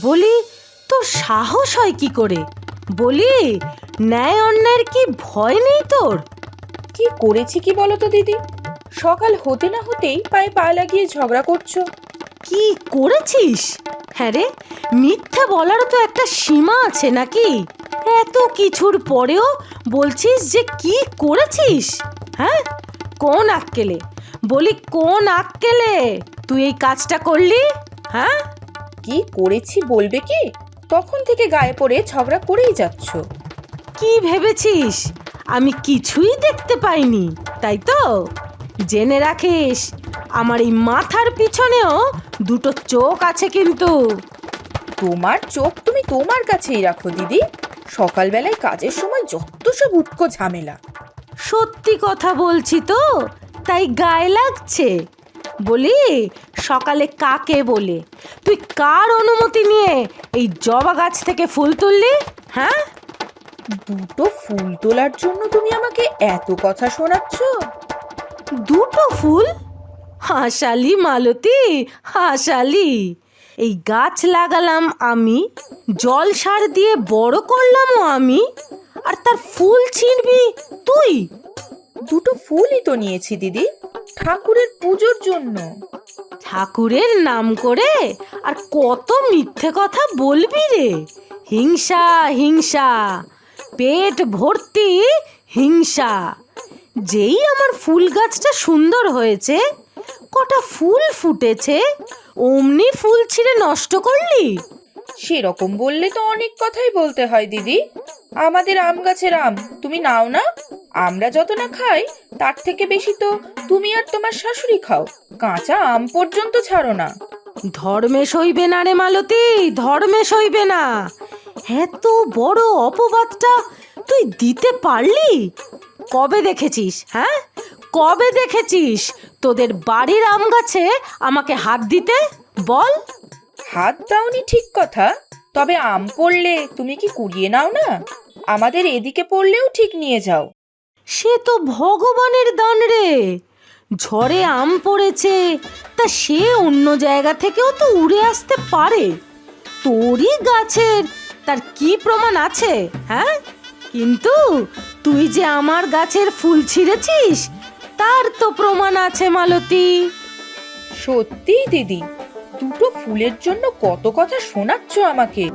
বলি তোর সাহস হয় কি করে? বলি ন্যায় অন্যায়ের কি ভয় নেই তোর? কি করেছি কি বলো তো দিদি? সকাল হতে না হতেই পায়ে পা লাগিয়ে ঝগড়া করছ। কি করেছিস? হ্যাঁ রে মিথ্যা বলারও তো একটা সীমা আছে নাকি? এত কিছুর পরেও বলছিস যে কি করেছিস? হ্যাঁ? কোন আক্কেলে? বলি কোন আক্কেলে? তুই এই কাজটা করলি? হ্যাঁ? কি করেছি বলবে কি? তখন থেকে গায়ে পড়ে ঝগড়া করেই যাচ্ছ? কি ভেবেছিস? আমি কিছুই দেখতে পাইনি তাই তো? জেনে রাখিস আমার এই মাথার পিছনেও দুটো চোখ আছে কিন্তু। তোমার চোখ তুমি তোমার কাছেই রাখো দিদি। সকালবেলায় কাজের সময় যত সব উটকো ঝামেলা। সত্যি কথা বলছি তো তাই গায়ে লাগছে। বলি? সকালে কাকে বলে? তুই কার অনুমতি নিয়ে এই জবা গাছ থেকে ফুল তুললি? হ্যাঁ? দুটো ফুল তোলার জন্য তুমি আমাকে এত কথা শোনাচ্ছ। দুটো ফুল? হাসালি মালতী হাসালি। এই গাছ লাগালাম আমি জল সার দিয়ে বড় করলামও আমি আর তার ফুল ছিঁড়বি তুই। দুটো ফুলই তো নিয়েছি দিদি। ঠাকুরের পুজোর জন্য। ঠাকুরের নাম করে? আর কত মিথ্যে কথা বলবি রে? হিংসা হিংসা। পেট ভর্তি হিংসা। যেই আমার ফুল গাছটা সুন্দর হয়েছে কটা ফুল ফুটেছে অমনি ফুল ছিঁড়ে নষ্ট করলি? সেরকম বললে তো অনেক কথাই বলতে হয় দিদি। আমাদের আম গাছের আম তুমি নাও না? আমরা যত না খাই তার থেকে বেশি তো তুমি আর তোমার শাশুড়ি খাও। কাঁচা আম পর্যন্ত ছাড়ো না। ধর্মে সইবে না রে মালতী ধর্মে সইবে না। এত বড় অপবাদটা তুই দিতে পারলি? কবে দেখেছিস হ্যাঁ? কবে দেখেছিস তোদের বাড়ির আম গাছে আমাকে হাত দিতে? বল। হাত দাওনি ঠিক কথা তবে আম পড়লে তুমি কি কুড়িয়ে নাও না? আমাদের এদিকে পড়লেও ঠিক নিয়ে যাও। সে তো ভগবানের দান রে। ঝড়ে আম পড়েছে। তা সে অন্য জায়গা থেকেও তো উড়ে আসতে পারে। তোরই গাছের, তার কি প্রমাণ আছে হ্যাঁ? কিন্তু তুই যে আমার গাছের ফুল ছিঁড়েছিস, তার তো প্রমাণ আছে, মালতী। সত্যিই দিদি, দুটো ফুলের জন্য কত কথা শোনাচ্ছ আমাকে।